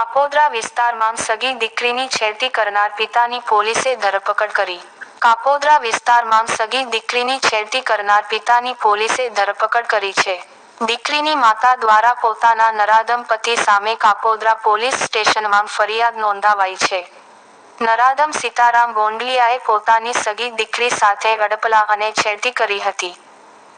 કાપોદ્રા વિસ્તારમાં સગી દીકરીની છેડતી કરનાર પિતાની પોલીસે ધરપકડ કરી. કાપોદ્રા વિસ્તારમાં સગી દીકરીની છેડતી કરનાર પિતાની પોલીસે ધરપકડ કરી છે. દીકરીની માતા દ્વારા પોતાના નરાધમ પતિ સામે કાપોદ્રા પોલીસ સ્ટેશનમાં ફરિયાદ નોંધાવાઈ છે. નરાધમ સીતારામ ગોંડલિયાએ પોતાની સગી દીકરી સાથે અડપલા અને છેડતી કરી હતી.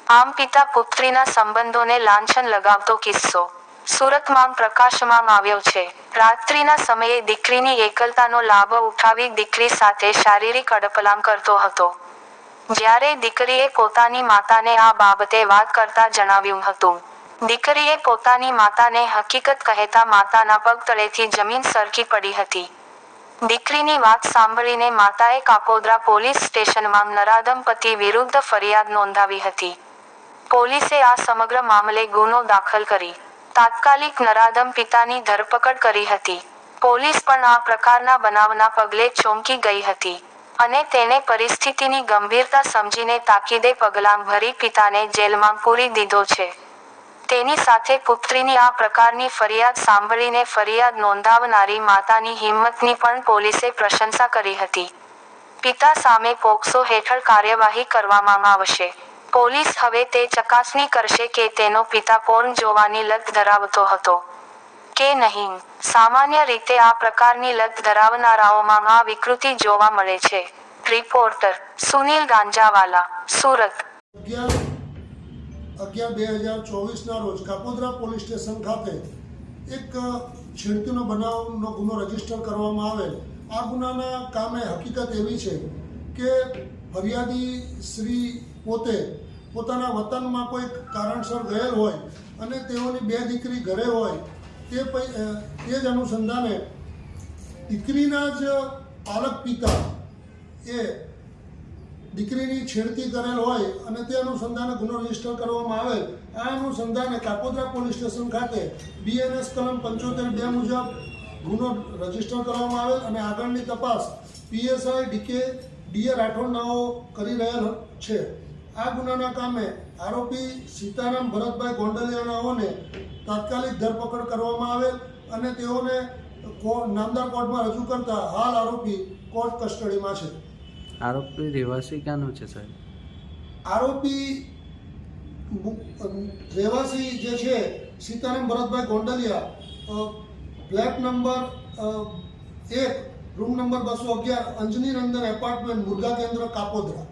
આમ પિતા પુત્રીના સંબંધોને લાંછન લગાવતો કિસ્સો. સુરતમાં પ્રકાશમાં આવ્યો છે. રાત્રિના સમયે દીકરીની એકલતાનો લાભ ઉઠાવી દીકરી સાથે શારીરિક અડપલામ કરતો હતો. જ્યારે દીકરીએ પોતાની માતાને આ બાબતે વાત કરતા જણાવ્યું હતું. દીકરીએ પોતાની માતાને હકીકત કહેતા માતાના પગ તળેથી જમીન સરકી પડી હતી. દીકરીની વાત સાંભળીને માતાએ કાપોદ્રા પોલીસ સ્ટેશનમાં નરાદમ પતિ વિરુદ્ધ ફરિયાદ નોંધાવી હતી. પોલીસે આ સમગ્ર મામલે ગુનો દાખલ કરી. તાત્કાલિક નરાધમ પિતાની ધરપકડ કરી હતી. પોલીસ પણ આ પ્રકારના બનાવના પગલે ચોંકી ગઈ હતી અને તેને પરિસ્થિતિની ગંભીરતા સમજીને તાકીદે પગલાં ભરી પિતાને જેલમાં પૂરી દીધો છે. તેની સાથે પુત્રીની આ પ્રકારની ફરિયાદ સાંભળીને ફરિયાદ નોંધાવનારી માતાની હિંમતની પણ પોલીસે પ્રશંસા કરી હતી. પિતા સામે પોક્સો હેઠળ કાર્યવાહી કરવામાં આવશે. પોલીસ હવે તે ચકાસણી કરશે કે તેનો પિતા પોર્ન જોવાની લત ધરાવતો હતો કે નહીં. સામાન્ય રીતે આ પ્રકારની લત ધરાવનારાઓમાં આ વિકૃતિ જોવા મળે છે. રિપોર્ટર સુનિલ ગાંજાવાલા, સુરત. અગિયાર બે હજાર ચોવીસના રોજ કાપોદ્રા પોલીસ સ્ટેશન ખાતે એક છેડતીનો બનાવનો ગુનો રજિસ્ટર કરવામાં આવેલ. આ ગુનાના કામે હકીકત એવી છે કે ફરિયાદી શ્રી પોતે પોતાના વતનમાં કોઈ કારણસર ગયેલ હોય અને તેઓની બે દીકરી ઘરે હોય, તે તે જ અનુસંધાને દીકરીના જ પાલક પિતા એ દીકરીની છેડતી કરેલ હોય અને તે અનુસંધાને ગુનો રજિસ્ટર કરવામાં આવેલ આ અનુસંધાને કાપોદ્રા પોલીસ સ્ટેશન ખાતે બીએનએસ કલમ પંચોતેર બે મુજબ ગુનો રજિસ્ટર કરવામાં આવેલ અને આગળની તપાસ પીએસઆઈ ડીકે ડીએ રાઠોડ નાઓ કરી રહેલ છે. આ ગુનાના કામે આરોપી સીતારામ ભરતભાઈ ગોંડલિયાનાઓને તાત્કાલિક ધરપકડ કરવામાં આવેલ અને તેઓને કો- નામદાર કોર્ટમાં રજૂ કરતા હાલ આરોપી કોર્ટ કસ્ટડીમાં છે. આરોપી રહેવાસી ક્યાંનો છે સાહેબ? આરોપી રહેવાસી જે છે સીતારામ ભરતભાઈ ગોંડલિયા ફ્લેટ નંબર એક રૂમ નંબર બસો અગિયાર અંજની નંદન એપાર્ટમેન્ટ મુર્ગા કેન્દ્ર કાપોદ્રા.